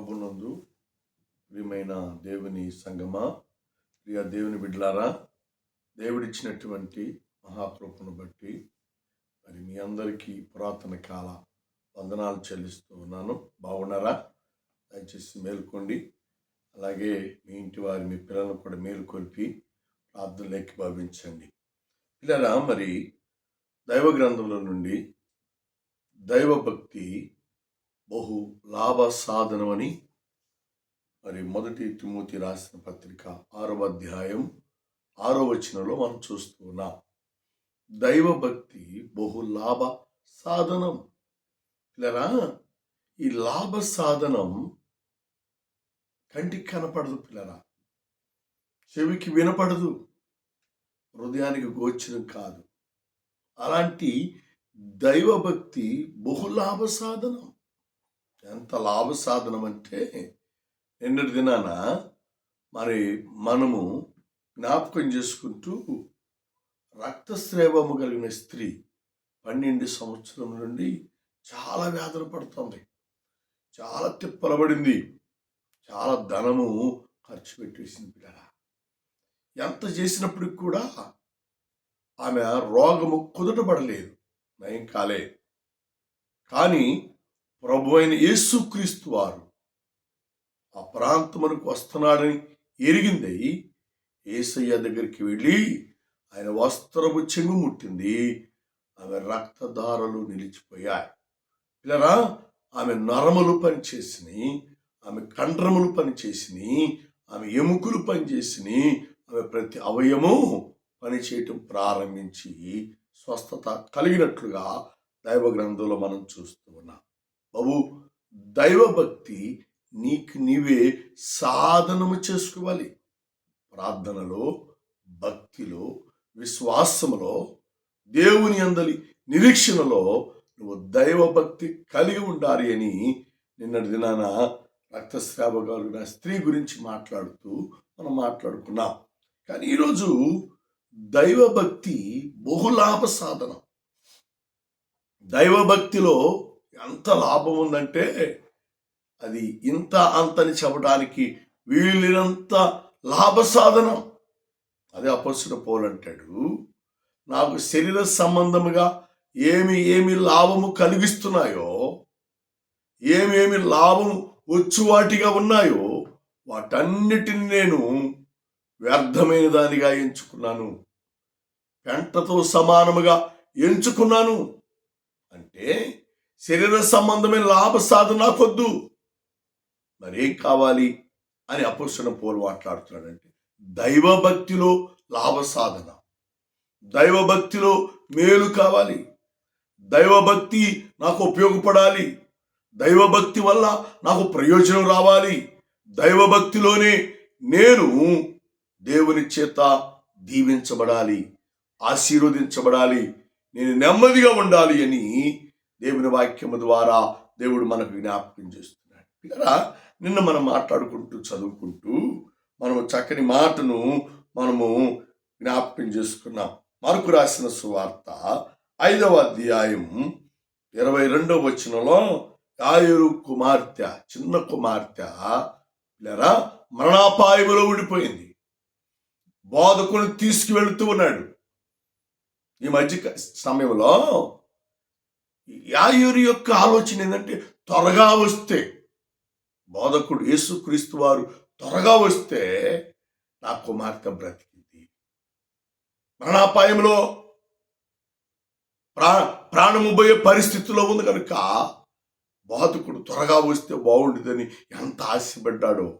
ప్రభునందు ప్రియమైన దేవుని సంగమా ప్రియ దేవుని బిడ్డలారా దేవుడిచ్చినటువంటి మహాకృపను బట్టి మరి మీ అందరికీ పురాతన కాల వందనాలు చెల్లిస్తూ ఉన్నాను. బాగున్నారా? దయచేసి మేల్కోండి. అలాగే మీ ఇంటి వారి మీ పిల్లలను కూడా మేలుకొల్పి ప్రార్థనలోకి భావించండి. పిల్లరా మరి దైవ గ్రంథంలో నుండి దైవభక్తి బహు లాభ సాధనమని మరి మొదటి తిమోతి రాసిన పత్రిక ఆరవ అధ్యాయం ఆరో వచనంలో మనం చూస్తూ ఉన్నాం. దైవభక్తి బహు లాభ సాధనం. పిల్లరా ఈ లాభ సాధనం కంటికి కనపడదు పిల్లరా. చెవికి వినపడదు. హృదయానికి గోచరం కాదు. అలాంటి దైవభక్తి బహులాభ సాధనం. ఎంత లాభ సాధనం అంటే నిన్నటి దినాన మరి మనము జ్ఞాపకం చేసుకుంటూ రక్తస్రేవము కలిగిన స్త్రీ పన్నెండు సంవత్సరం నుండి చాలా వ్యాధులు పడుతుంది. చాలా తిప్పలబడింది. చాలా ధనము ఖర్చు పెట్టేసింది పిల్లల ఎంత చేసినప్పటికి కూడా ఆమె రోగము కుదుటపడలేదు నయం కాలే. కానీ ప్రభు అయిన యేసుక్రీస్తు వారు ఆ ప్రాంతమునకు వస్తున్నాడని ఎరిగింది ఏసయ్య దగ్గరికి వెళ్ళి ఆయన వస్త్రపు చెంగు ముట్టింది. ఆమె రక్తధారలు నిలిచిపోయాయి. పిల్లరా ఆమె నరములు పనిచేసిని ఆమె కండ్రములు పనిచేసిని ఆమె ఎముకలు పనిచేసిని ఆమె ప్రతి అవయము పనిచేయటం ప్రారంభించి స్వస్థత కలిగినట్లుగా దైవ గ్రంథంలో మనం చూస్తూ ఉన్నాం. బాబు దైవభక్తి నీకు నీవే సాధనము చేసుకోవాలి. ప్రార్థనలో భక్తిలో విశ్వాసములో దేవుని అందలి నిరీక్షణలో నువ్వు దైవభక్తి కలిగి ఉండాలి అని నిన్నటి దినాన రక్తస్రావ కలిగిన స్త్రీ గురించి మాట్లాడుతూ మనం మాట్లాడుకున్నాం. కానీ ఈరోజు దైవభక్తి బహులాభ సాధనం. దైవభక్తిలో ఎంత లాభం ఉందంటే అది ఇంత అంతని చెప్పడానికి వీలినంత లాభ సాధనం. అదే అపస్సుడు పోలంటాడు నాకు శరీర సంబంధముగా ఏమి ఏమి లాభము కలిగిస్తున్నాయో ఏమేమి లాభం వచ్చువాటిగా ఉన్నాయో వాటన్నిటిని నేను వ్యర్థమైన దానిగా ఎంచుకున్నాను. పెంటతో సమానముగా ఎంచుకున్నాను. అంటే శరీర సంబంధమైన లాభ సాధన నాకొద్దు. మరేం కావాలి అని అపరుషణ పోలు మాట్లాడుతున్నాడంటే దైవభక్తిలో లాభ సాధన. దైవభక్తిలో మేలు కావాలి. దైవభక్తి నాకు ఉపయోగపడాలి. దైవభక్తి వల్ల నాకు ప్రయోజనం రావాలి. దైవభక్తిలోనే నేను దేవుని చేత దీవించబడాలి ఆశీర్వదించబడాలి నేను నెమ్మదిగా ఉండాలి అని దేవుని వాక్యము ద్వారా దేవుడు మనకు జ్ఞాపకం చేస్తున్నాడు. ఇలా నిన్న మనం మాట్లాడుకుంటూ చదువుకుంటూ మనము చక్కని మాటను మనము జ్ఞాపకం చేసుకున్నాం. మార్కు రాసిన సువార్త ఐదవ అధ్యాయం ఇరవై రెండవ వచనంలో యాయురు కుమార్తె చిన్న కుమార్తె లేరా మరణాపాయములో ఉండిపోయింది బోధకుని తీసుకువెళుతూ ఉన్నాడు. ఈ మధ్య సమయంలో యాయూరి యొక్క ఆలోచన ఏంటంటే త్వరగా వస్తే బోధకుడు యేసుక్రీస్తు వారు త్వరగా వస్తే నా కుమార్తె బ్రతికింది. మరణాపాయంలో ప్రా ప్రాణము పోయే పరిస్థితిలో ఉంది కనుక బోధకుడు త్వరగా వస్తే బాగుంటుందని ఎంత ఆశపడ్డాడో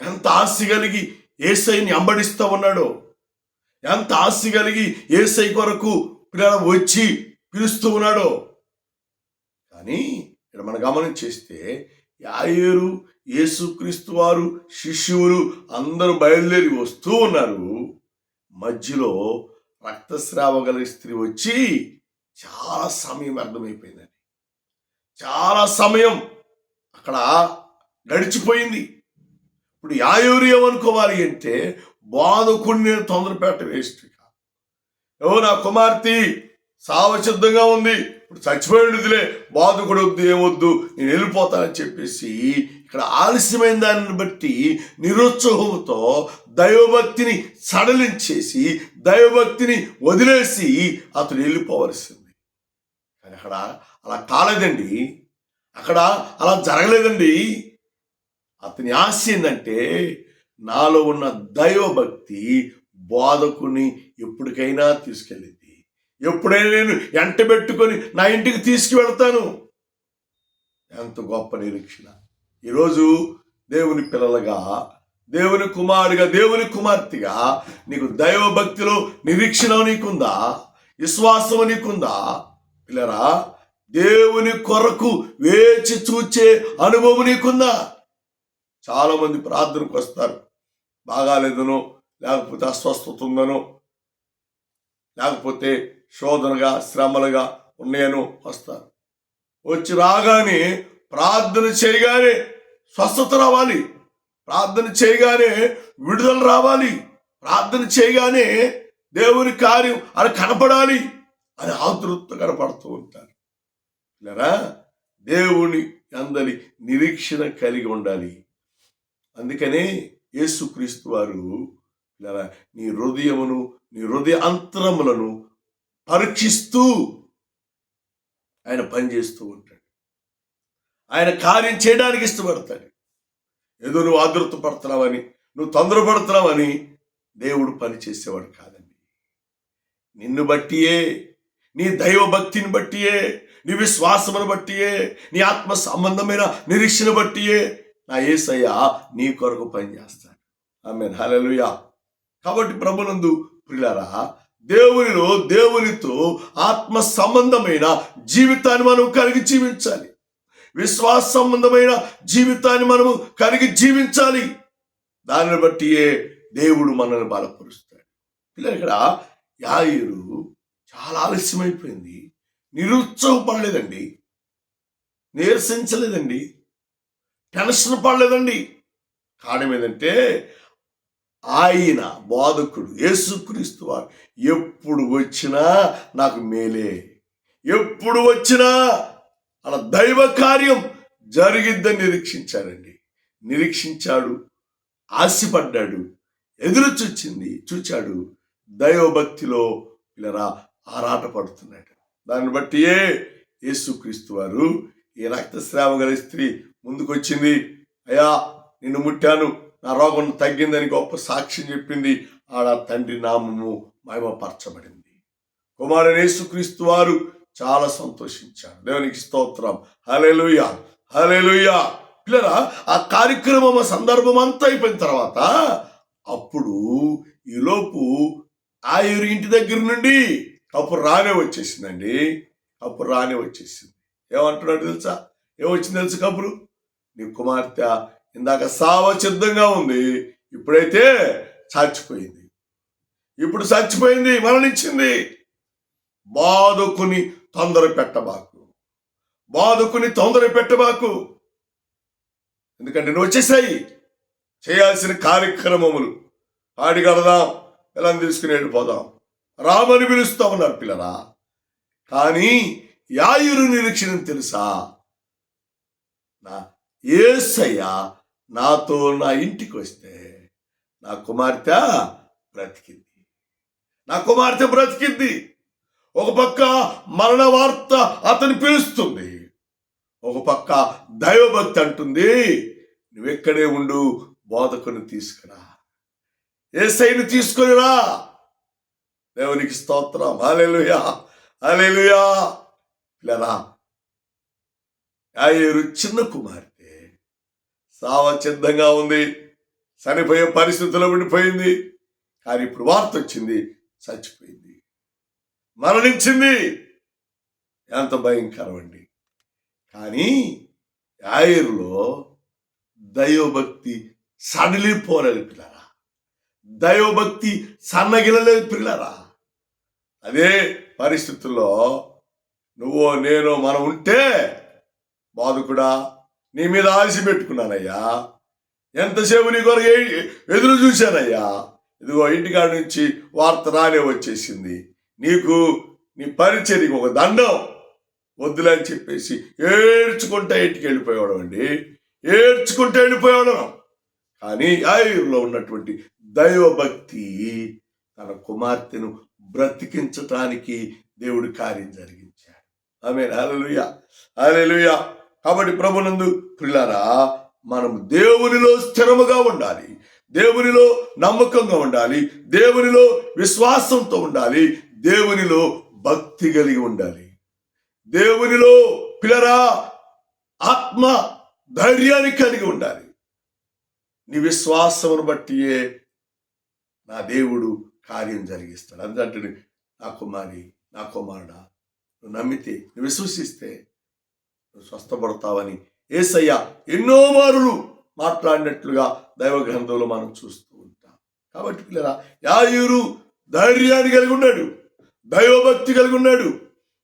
ఎంత ఆశ కలిగి ఏసైని అంబడిస్తూ ఉన్నాడో ఎంత ఆశ కలిగి ఏసై కొరకు పిల్లల వచ్చి పిలుస్తూ ఉన్నాడు. కానీ ఇక్కడ మనం గమనం చేస్తే యాయేరు యేసుక్రీస్తు వారు శిష్యులు అందరూ బయలుదేరి వస్తూ ఉన్నారు. మధ్యలో రక్తస్రావ గల స్త్రీ వచ్చి చాలా సమయం అర్థమైపోయిందండి చాలా సమయం అక్కడ గడిచిపోయింది. ఇప్పుడు యాయూరు ఏమనుకోవాలి అంటే బాధకుడిని నేను తొందరపెట్ట వేస్ట్. ఓ నా కుమార్తె? సావసిద్ధంగా ఉంది. ఇప్పుడు చచ్చిపోయినదిలే బాధకుడు వద్దు ఏమొద్దు నేను వెళ్ళిపోతానని చెప్పేసి ఇక్కడ ఆలస్యమైన దానిని బట్టి నిరుత్సాహంతో దైవభక్తిని సడలించేసి దైవభక్తిని వదిలేసి అతను వెళ్ళిపోవలసింది. కానీ అక్కడ అలా కాలేదండి. అక్కడ అలా జరగలేదండి. అతని ఆశ ఏంటంటే నాలో ఉన్న దైవభక్తి బోధకుని ఎప్పటికైనా తీసుకెళ్ళి ఎప్పుడైనా నేను ఎంట పెట్టుకొని నా ఇంటికి తీసుకువెళ్తాను. ఎంత గొప్ప నిరీక్షణ. ఈరోజు దేవుని పిల్లలుగా దేవుని కుమారుడిగా దేవుని కుమార్తెగా నీకు దైవభక్తిలో నిరీక్షణ నీకుందా? విశ్వాసం నీకుందా? పిల్లరా దేవుని కొరకు వేచి చూచే అనుభవం నీకుందా? చాలా మంది ప్రార్థనకు వస్తారు. బాగాలేదనో లేకపోతే అస్వస్థత ఉందనో లేకపోతే శోధనగా శ్రమలుగా ఉన్నాయనో వస్తారు. వచ్చి రాగానే ప్రార్థన చేయగానే స్వస్థత రావాలి. ప్రార్థన చేయగానే విడుదల రావాలి. ప్రార్థన చేయగానే దేవుని కార్యం అది కనపడాలి అని ఆతృప్త కనపడుతూ ఉంటారు. లేరా దేవుని అందరి నిరీక్షణ కలిగి ఉండాలి. అందుకనే యేసుక్రీస్తు వారు నీ హృదయమును నీ హృదయ అంతరములను పరీక్షిస్తూ ఆయన పనిచేస్తూ ఉంటాడు. ఆయన కార్యం చేయడానికి ఇష్టపడతాడు. ఏదో నువ్వు ఆదృత పడుతున్నావని నువ్వు తొందరపడుతున్నావని దేవుడు పని చేసేవాడు కాదండి. నిన్ను బట్టియే నీ దైవ భక్తిని బట్టియే నీ విశ్వాసమును బట్టియే నీ ఆత్మ సంబంధమైన నిరీక్షణ బట్టియే నా ఏసయ్య నీ కొరకు పనిచేస్తాడు ఆమె హలలుయా కాబట్టి ప్రభునందు ప్రిలారా దేవునిలో దేవునితో ఆత్మ సంబంధమైన జీవితాన్ని మనం కలిగి జీవించాలి. విశ్వాస సంబంధమైన జీవితాన్ని మనము కలిగి జీవించాలి. దానిని బట్టియే దేవుడు మనల్ని బలపరుస్తాడు. పిల్లలు ఇక్కడ యాయిరు చాలా ఆలస్యమైపోయింది. నిరుత్సాహపడలేదండి. నీరసించలేదండి. టెన్షన్ పడలేదండి. కారణం ఏంటంటే ఆయన బోధకుడు యేసుక్రీస్తు వారు. ఎప్పుడు వచ్చినా నాకు మేలే. ఎప్పుడు వచ్చినా అలా దైవ కార్యం జరిగిద్దని నిరీక్షించాడండి. నిరీక్షించాడు ఆశపడ్డాడు ఎదురు చూచింది చూచాడు. దైవభక్తిలో ఇలా ఆరాట పడుతున్నాడు దాన్ని బట్టియే యేసుక్రీస్తు వారు ఈ రక్తస్రావం గల స్త్రీ ముందుకొచ్చింది. అయ్యా నిన్ను ముట్టాను. నా రోగం తగ్గిందని గొప్ప సాక్ష్యం చెప్పింది. ఆడ తండ్రి నామము మహిమపరచబడింది. కుమారునేసుక్రీస్తు వారు చాలా సంతోషించారు. దేవునికి స్తోత్రం. హలేలుయా హలేలుయా పిల్లరా ఆ కార్యక్రమం ఆ సందర్భం అంతా అయిపోయిన తర్వాత అప్పుడు ఈలోపు ఆయురు ఇంటి దగ్గర నుండి కప్పు రానే వచ్చేసిందండి. కప్పు రానే వచ్చేసింది. ఏమంటున్నాడు తెలుసా? ఏమొచ్చింది తెలుసు కబురు? నీ కుమార్తె ఇందాక సావ సిద్ధంగా ఉంది ఇప్పుడైతే చచ్చిపోయింది. ఇప్పుడు చచ్చిపోయింది మరణించింది. బాదుకుని తొందర పెట్టబాకు. బాదుకుని తొందర పెట్టబాకు. ఎందుకంటే నువ్వు వచ్చేసాయి. చేయాల్సిన కార్యక్రమములు. ఆడిగడదాం కడదాం తీసుకుని వెళ్ళిపోదాం. రామని పిలుస్తా ఉన్నారు పిల్లరా. కానీ యాయురు నిరీక్షణ తెలుసా? నా ఏసయ్య నాతో నా ఇంటికి వస్తే నా కుమార్తె బ్రతికింది. నా కుమార్తె బ్రతికింది. ఒక పక్క మరణ వార్త అతని పిలుస్తుంది. ఒక పక్క దైవభక్తి అంటుంది నువ్వెక్కడే ఉండు బోధకుని తీసుకురా. ఏసైని తీసుకునిరా దేవునికి స్తోత్రం. అలెలుయా అలెలుయా పిల్లరా యాయేరు చిన్న కుమార్తె. సావ సిద్ధంగా ఉంది. చనిపోయే పరిస్థితిలో ఉండిపోయింది. కానీ ఇప్పుడు వార్త వచ్చింది చచ్చిపోయింది. మరణించింది. ఎంత భయంకరం అండి. కానీ యాయిర్లో దైవభక్తి సడలిపోలేదు పిల్లరా. దైవభక్తి సన్నగిలలేదు పిల్లరా. అదే పరిస్థితుల్లో నువ్వో నేను మనం ఉంటే బాధకుడా? నీ మీద ఆశ పెట్టుకున్నానయ్యా. ఎంతసేపు నీ కొరకు ఏ- ఎదురు చూశానయ్యా. ఇదిగో ఇంటికాడ నుంచి వార్త రానే వచ్చేసింది. నీకు నీ పరిచర్యకు ఒక దండం. వద్దులే అని చెప్పేసి ఏడ్చుకుంటా ఇంటికి వెళ్ళిపోయాడు అండి. ఏడ్చుకుంటూ వెళ్ళిపోయాడు కానీ ఆయుర్లో ఉన్నటువంటి దైవభక్తి తన కుమార్తెను బ్రతికించటానికి దేవుడు కార్యం జరిగించాడు. ఆమె అలలుయ అలెలుయ కాబట్టి ప్రభునందు పిల్లరా మనం దేవునిలో స్థిరముగా ఉండాలి. దేవునిలో నమ్మకంగా ఉండాలి. దేవునిలో విశ్వాసంతో ఉండాలి. దేవునిలో భక్తి కలిగి ఉండాలి. దేవునిలో పిల్లరా ఆత్మ ధైర్యాన్ని కలిగి ఉండాలి. నీ విశ్వాసమును బట్టియే నా దేవుడు కార్యం జరిగిస్తాడు. అందుకంటే నా కుమారి నా కుమారుడా నువ్వు నమ్మితే నువ్వు విశ్వసిస్తే స్వస్థపడతావని ఏసయ్య ఎన్నో మారులు మాట్లాడినట్లుగా దైవ గ్రంథంలో మనం చూస్తూ ఉంటాం. కాబట్టి పిల్లరా యాయూరు ధైర్యాన్ని కలిగి ఉన్నాడు దైవభక్తి కలిగి ఉన్నాడు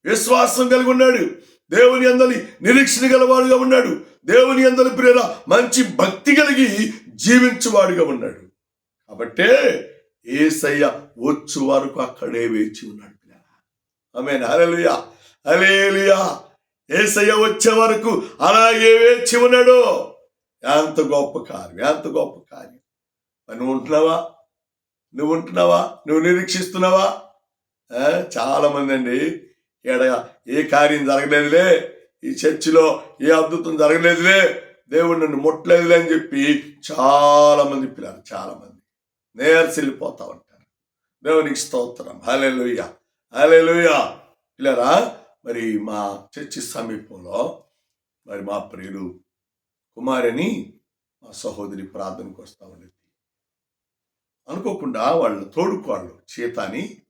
విశ్వాసం కలిగి ఉన్నాడు దేవుని అందరి నిరీక్షణ గలవాడుగా ఉన్నాడు దేవుని అందరి ప్రేర మంచి భక్తి కలిగి జీవించువాడుగా ఉన్నాడు. కాబట్టే ఏసయ్య వచ్చు వరకు అక్కడే వేచి ఉన్నాడు ఆమె హలలుయా అలేలియా ఏసయ్య వచ్చే వరకు అలాగే వేచి ఉన్నాడు. ఎంత గొప్ప కార్యం ఎంత గొప్ప కార్యం. నువ్వు ఉంటున్నావా? నువ్వు ఉంటున్నావా? నువ్వు నిరీక్షిస్తున్నావా? ఆ, చాలా మంది అండి ఏడ ఏ కార్యం జరగలేదులే ఈ చర్చిలో ఏ అద్భుతం జరగలేదులే దేవుడు నన్ను ముట్టలేదులే అని చెప్పి చాలా మంది పిల్లలు చాలా మంది నేర్చెళ్ళిపోతా ఉంటారు. దేవునికి స్తోత్రం. హలే హలెలుయ పిల్లరా మరి మా చర్చి సమీపంలో మరి మా ప్రియులు కుమారిని మా సహోదరి ప్రార్థనకు వస్తా ఉండేది. అనుకోకుండా వాళ్ళ తోడుకోళ్ళు చేతాని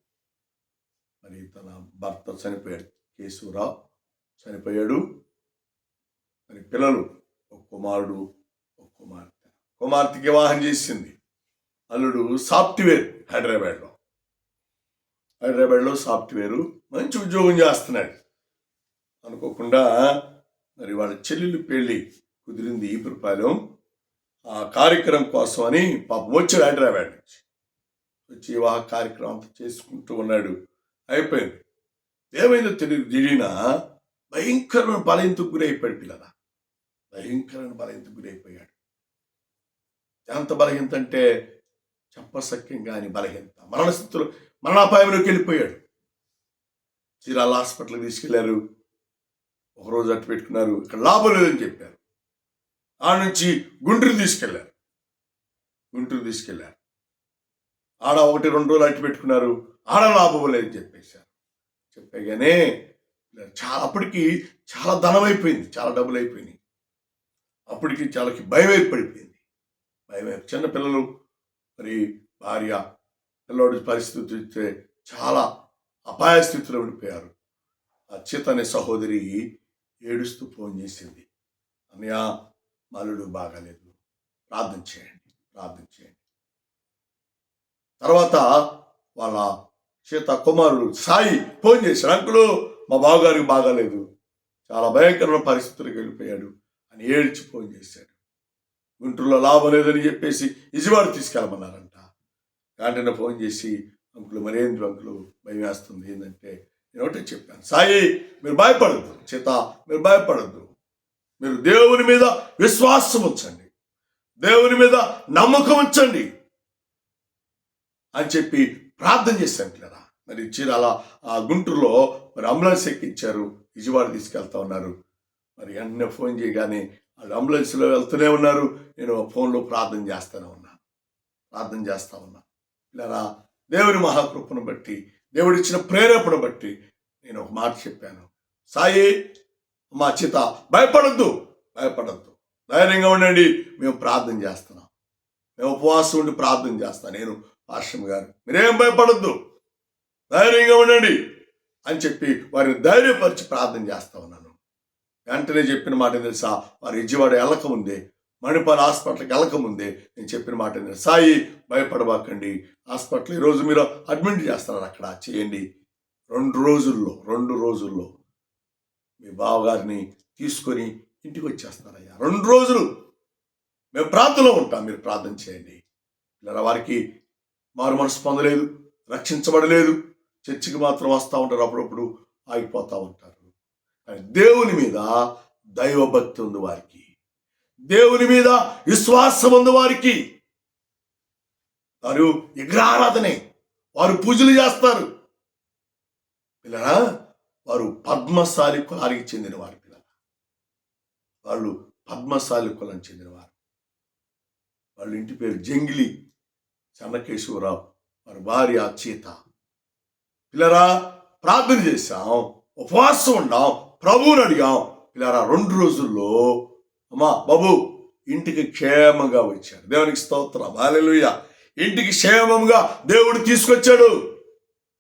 మరి తన భర్త చనిపోయాడు కేశవరావు చనిపోయాడు. మరి పిల్లలు ఒక కుమారుడు ఒక కుమార్తె. కుమార్తెకి వివాహం చేసింది. అల్లుడు సాఫ్ట్వేర్ హైదరాబాద్లో. హైదరాబాద్లో సాఫ్ట్వేరు మంచి ఉద్యోగం చేస్తున్నాడు. అనుకోకుండా మరి వాళ్ళ చెల్లెలు పెళ్ళి కుదిరింది ఈ పురపాలెం. ఆ కార్యక్రమం కోసం అని పాపం వచ్చాడు హైదరాబాద్ నుంచి. వచ్చి వివాహ కార్యక్రమం అంతా చేసుకుంటూ ఉన్నాడు. అయిపోయింది. ఏమైందో తెలియదు. దిడిన భయంకరమైన గురి గురైపోయాడు పిల్లల. భయంకరమైన గురి గురైపోయాడు. ఎంత బలహీనత అంటే చెప్పసక్యం కాని బలహీనత. మరణ స్థితిలో మరణాపాయంలోకి వెళ్ళిపోయాడు. చీరాల హాస్పిటల్కి తీసుకెళ్ళారు. ఒకరోజు అట్టు పెట్టుకున్నారు. ఇక్కడ లాభం లేదని చెప్పారు. ఆ నుంచి గుంటూరు తీసుకెళ్ళారు. గుంటూరు తీసుకెళ్ళారు. ఆడ ఒకటి రెండు రోజులు అట్టు పెట్టుకున్నారు. ఆడ లాభం లేదని చెప్పేశారు. చెప్పగానే చాలా అప్పటికి చాలా ధనం అయిపోయింది. చాలా డబ్బులు అయిపోయినాయి. అప్పటికి చాలాకి భయం ఏర్పడిపోయింది. భయం చిన్నపిల్లలు చిన్న పిల్లలు మరి భార్య పిల్లోడి పరిస్థితి చూస్తే చాలా అపాయ స్థితిలో ఉండిపోయారు. ఆ అనే సహోదరి ఏడుస్తూ ఫోన్ చేసింది. అన్నయ్య మల్లుడు బాగాలేదు. ప్రార్థన చేయండి ప్రార్థన చేయండి. తర్వాత వాళ్ళ చేత కుమారుడు సాయి ఫోన్ చేశాడు. అంకులు మా బావగారికి బాగాలేదు. చాలా భయంకరమైన పరిస్థితులకు వెళ్ళిపోయాడు. అని ఏడ్చి ఫోన్ చేశాడు. గుంటూరులో లాభం లేదని చెప్పేసి విజయవాడ తీసుకెళ్ళమన్నారండి వెంటనే ఫోన్ చేసి అంకులు మరేంద్ర అంకులు భయం వేస్తుంది? ఏంటంటే నేను ఒకటే చెప్పాను. సాయి మీరు భయపడద్దు. చేత మీరు భయపడద్దు. మీరు దేవుని మీద విశ్వాసం ఉంచండి. దేవుని మీద నమ్మకం ఉంచండి. అని చెప్పి ప్రార్థన చేశాను కదా మరి చీరాల ఆ గుంటూరులో మరి అంబులెన్స్ ఎక్కించారు. విజయవాడ తీసుకెళ్తా ఉన్నారు. మరి అన్న ఫోన్ చేయగానే వాళ్ళు అంబులెన్స్లో వెళ్తూనే ఉన్నారు. నేను ఫోన్లో ప్రార్థన చేస్తూనే ఉన్నాను ప్రార్థన చేస్తా ఉన్నా. ఇలా దేవుని మహాకృపను బట్టి దేవుడిచ్చిన ప్రేరేపణ బట్టి నేను ఒక మాట చెప్పాను. సాయి మా చిత భయపడద్దు భయపడద్దు. ధైర్యంగా ఉండండి మేము ప్రార్థన చేస్తున్నాం. మేము ఉపవాసం ఉండి ప్రార్థన చేస్తాను నేను పాశ్రం గారు మీరేం భయపడద్దు. ధైర్యంగా ఉండండి అని చెప్పి వారిని ధైర్యపరిచి ప్రార్థన చేస్తా ఉన్నాను. వెంటనే చెప్పిన మాట తెలుసా? వారి విజయవాడ వెళ్ళకముందే మణిపాల్ హాస్పిటల్కి వెళ్ళకముందే నేను చెప్పిన మాట ఏంటి సాయి భయపడబాకండి. హాస్పిటల్ ఈరోజు మీరు అడ్మిట్ చేస్తున్నారు అక్కడ. చేయండి. రెండు రోజుల్లో రెండు రోజుల్లో మీ బావగారిని తీసుకొని ఇంటికి వచ్చేస్తారయ్యా. రెండు రోజులు మేము ప్రార్థనలో ఉంటాం. మీరు ప్రార్థన చేయండి. ఇలా వారికి మారు మనసు పొందలేదు రక్షించబడలేదు. చర్చికి మాత్రం వస్తూ ఉంటారు. అప్పుడప్పుడు ఆగిపోతూ ఉంటారు. కానీ దేవుని మీద దైవభక్తి ఉంది వారికి. దేవుని మీద విశ్వాసం ఉంది వారికి. వారు విగ్రహారాధనే వారు పూజలు చేస్తారు. పిల్లరా వారు పద్మశాలి కులానికి చెందిన వారు పిల్లల వాళ్ళు పద్మశాలి కులం చెందినవారు. వాళ్ళ ఇంటి పేరు జంగిలి చెన్నకేశ్వరరావు వారి భార్య చేత పిల్లరా ప్రార్థన చేశాం ఉపవాసం ఉన్నాం ప్రభువుని అడిగాం. పిల్లరా రెండు రోజుల్లో అమ్మా బాబు ఇంటికి క్షేమంగా వచ్చాడు. దేవునికి స్తోత్రం. హల్లెలూయా. ఇంటికి క్షేమంగా దేవుడు తీసుకొచ్చాడు.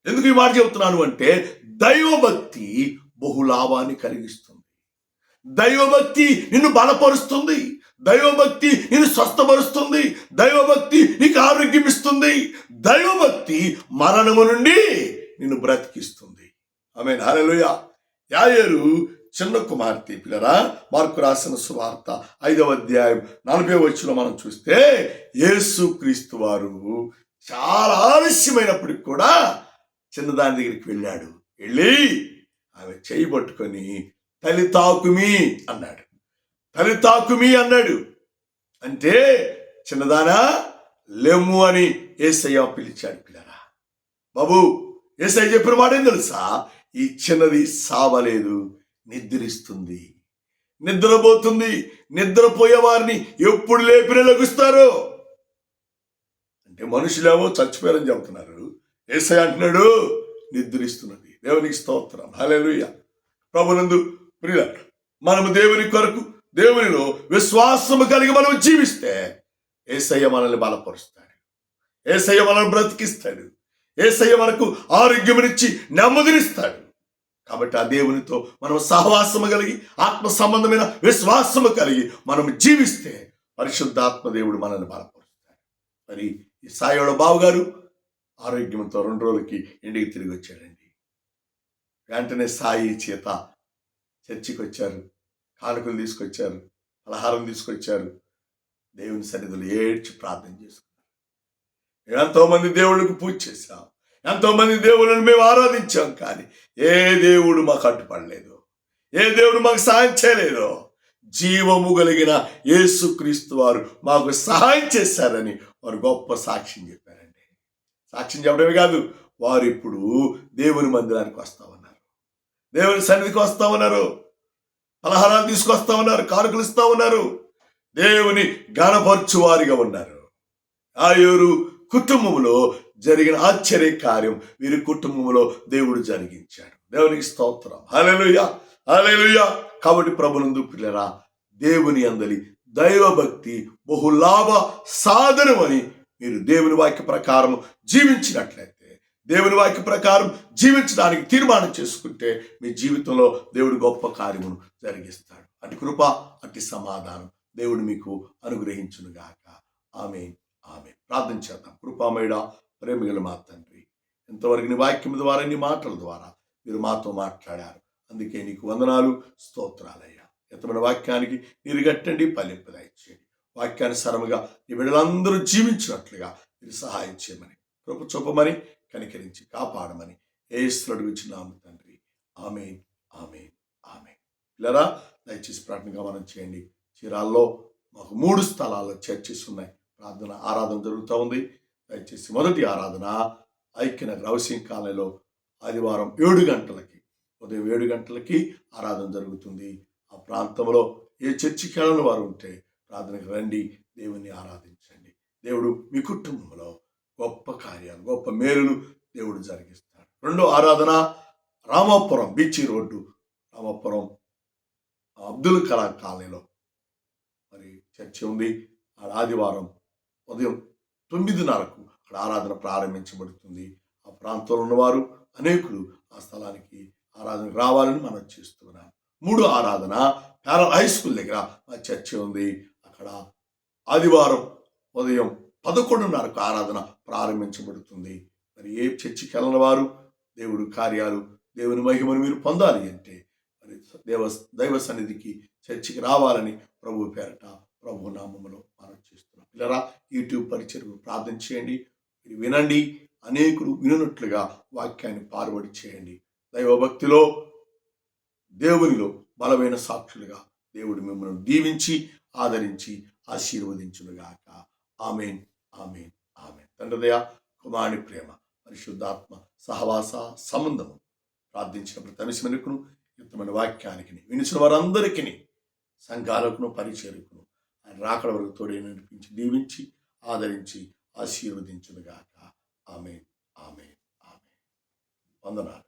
ఎందుకు ఈ మాట చెబుతున్నాను అంటే దైవభక్తి బహులాభాన్ని కలిగిస్తుంది. దైవభక్తి నిన్ను బలపరుస్తుంది. దైవభక్తి నిన్ను స్వస్థపరుస్తుంది. దైవభక్తి నీకు ఆరోగ్యం ఇస్తుంది. దైవభక్తి మరణము నుండి నిన్ను బ్రతికిస్తుంది. ఆమె హల్లెలూయ. యాయరు చిన్న కుమార్తె పిల్లరా మార్కు రాసిన సువార్త ఐదవ అధ్యాయం నలభై వచ్చిన మనం చూస్తే యేసు క్రీస్తు వారు చాలా ఆలస్యమైనప్పటికి కూడా చిన్నదాని దగ్గరికి వెళ్ళాడు. వెళ్ళి ఆమె చేయి పట్టుకొని తలి తాకుమి అన్నాడు. తలి తాకుమి అన్నాడు. అంటే చిన్నదానా? లెమ్ము అని ఏసయ్య పిలిచాడు పిల్లరా. బాబు ఏసయ్య చెప్పిన మాట ఏం తెలుసా? ఈ చిన్నది సావలేదు. నిద్రిస్తుంది. నిద్రపోతుంది. నిద్రపోయే వారిని ఎప్పుడు లేపిన లగుస్తారు? అంటే మనుషులేమో చచ్చిపోయారని చెబుతున్నారు. ఏసై అంటున్నాడు నిద్రిస్తున్నది. దేవునికి స్తోత్రం. హల్లెలూయ. ప్రభునందు ప్రియ మనము దేవుని కొరకు దేవునిలో విశ్వాసము కలిగి మనం జీవిస్తే ఏసయ్య మనల్ని బలపరుస్తాడు. ఏసయ్య మనల్ని బ్రతికిస్తాడు. ఏసయ్య మనకు ఆరోగ్యమునిచ్చి నెమ్మదినిస్తాడు. కాబట్టి ఆ దేవునితో మనం సహవాసము కలిగి ఆత్మ సంబంధమైన విశ్వాసము కలిగి మనం జీవిస్తే పరిశుద్ధాత్మ దేవుడు మనల్ని బలపరుస్తాడు. మరి ఈ సాయోడ బావు గారు ఆరోగ్యంతో రెండు రోజులకి ఇంటికి తిరిగి వచ్చాడండి. వెంటనే సాయి చేత చర్చికి వచ్చారు కానుకలు తీసుకొచ్చారు పలహారం తీసుకొచ్చారు. దేవుని సన్నిధిలో ఏడ్చి ప్రార్థన చేసుకున్నారు. ఎంతో మంది దేవుళ్ళకు పూజ చేశాం. ఎంతోమంది దేవుళ్ళని మేము ఆరాధించాం కానీ ఏ దేవుడు మాకు అడ్డుపడలేదు. ఏ దేవుడు మాకు సహాయం చేయలేదు. జీవము కలిగిన యేసుక్రీస్తు వారు మాకు సహాయం చేశారని వారు గొప్ప సాక్ష్యం చెప్పారండి. సాక్ష్యం చెప్పడమే కాదు వారు ఇప్పుడు దేవుని మందిరానికి వస్తా ఉన్నారు. దేవుని సన్నిధికి వస్తా ఉన్నారు. పలహారాలు తీసుకొస్తా ఉన్నారు కానుకలు ఇస్తా ఉన్నారు. దేవుని గణపరచువారిగా ఉన్నారు. ఆయూరు కుటుంబంలో జరిగిన ఆశ్చర్య కార్యం వీరి కుటుంబంలో దేవుడు జరిగించాడు. దేవునికి స్తోత్రం. హల్లెలూయా! హల్లెలూయా! కాబట్టి ప్రభునందు పిల్లరా దేవుని అందలి దైవభక్తి బహులాభ సాధనమని మీరు దేవుని వాక్య ప్రకారం జీవించినట్లయితే దేవుని వాక్య ప్రకారం జీవించడానికి తీర్మానం చేసుకుంటే మీ జీవితంలో దేవుడు గొప్ప కార్యమును జరిగిస్తాడు. అటు కృప అటు సమాధానం దేవుడు మీకు అనుగ్రహించునుగాక. ఆమె ఆమె ప్రార్థన చేద్దాం. కృపామేడ ప్రేమిగల మా తండ్రి. ఇంతవరకు నీ వాక్యం ద్వారా నీ మాటల ద్వారా మీరు మాతో మాట్లాడారు. అందుకే నీకు వందనాలు స్తోత్రాలయ్యా. ఎంతమైన వాక్యానికి నీరు గట్టండి వాక్యాన్ని వాక్యానుసారముగా నీ బిడ్డలందరూ జీవించినట్లుగా మీరు సహాయం చేయమని కృప చూపమని కనికరించి కాపాడమని ఏసులు అడుగుచున్నాము తండ్రి. ఆమె ఆమె ఆమె పిల్లరా దయచేసి ప్రార్థనగా మనం చేయండి. చీరాల్లో మాకు మూడు స్థలాల్లో చర్చెస్ ఉన్నాయి. ప్రార్థన ఆరాధన జరుగుతూ ఉంది. దయచేసి మొదటి ఆరాధన ఐక్యనగర్ హౌసింగ్ కాలనీలో ఆదివారం ఏడు గంటలకి ఉదయం ఏడు గంటలకి ఆరాధన జరుగుతుంది. ఆ ప్రాంతంలో ఏ చర్చి కేళని వారు ఉంటే ప్రార్థనకు రండి దేవుణ్ణి ఆరాధించండి. దేవుడు మీ కుటుంబంలో గొప్ప కార్యాలు గొప్ప మేలులు దేవుడు జరిగిస్తాడు. రెండో ఆరాధన రామాపురం బీచ్ రోడ్డు రామాపురం అబ్దుల్ కలాం కాలనీలో. మరి చర్చి ఉంది. ఆ ఆదివారం ఉదయం తొమ్మిదిన్నరకు అక్కడ ఆరాధన ప్రారంభించబడుతుంది. ఆ ప్రాంతంలో ఉన్నవారు అనేకులు ఆ స్థలానికి ఆరాధనకు రావాలని మనం చేస్తున్నాం. మూడు ఆరాధన ప్యారల్ హై స్కూల్ దగ్గర మా చర్చి ఉంది. అక్కడ ఆదివారం ఉదయం పదకొండున్నరకు ఆరాధన ప్రారంభించబడుతుంది. మరి ఏ చర్చికి వెళ్ళని వారు? దేవుడు కార్యాలు దేవుని మహిమను మీరు పొందాలి అంటే మరి దేవ దైవ సన్నిధికి చర్చికి రావాలని ప్రభు పేరట ప్రభు నామములో మనం చేస్తున్నాం. పిల్లరా యూట్యూబ్ పరిచయం ప్రార్థన చేయండి. మీరు వినండి. అనేకులు వినున్నట్లుగా వాక్యాన్ని పార్వడి చేయండి. దైవభక్తిలో దేవునిలో బలమైన సాక్షులుగా దేవుడు మిమ్మల్ని దీవించి ఆదరించి ఆశీర్వదించునుగాక. Amen amen amen. తండ్రిదయ కుమారుని ప్రేమ పరిశుద్ధాత్మ సహవాస సంబంధము ప్రార్థించిన ప్రతి అనుసమనుకును యుద్ధమైన వాక్యానికి వినిచిన వారందరికీ సంఘాలకును పరిచయకును ఆయన రాకడ వరకు తోడే నడిపించి దీవించి ఆదరించి ఆశీర్వదించునుగాక. ఆమె ఆమె ఆమె వందనాలు.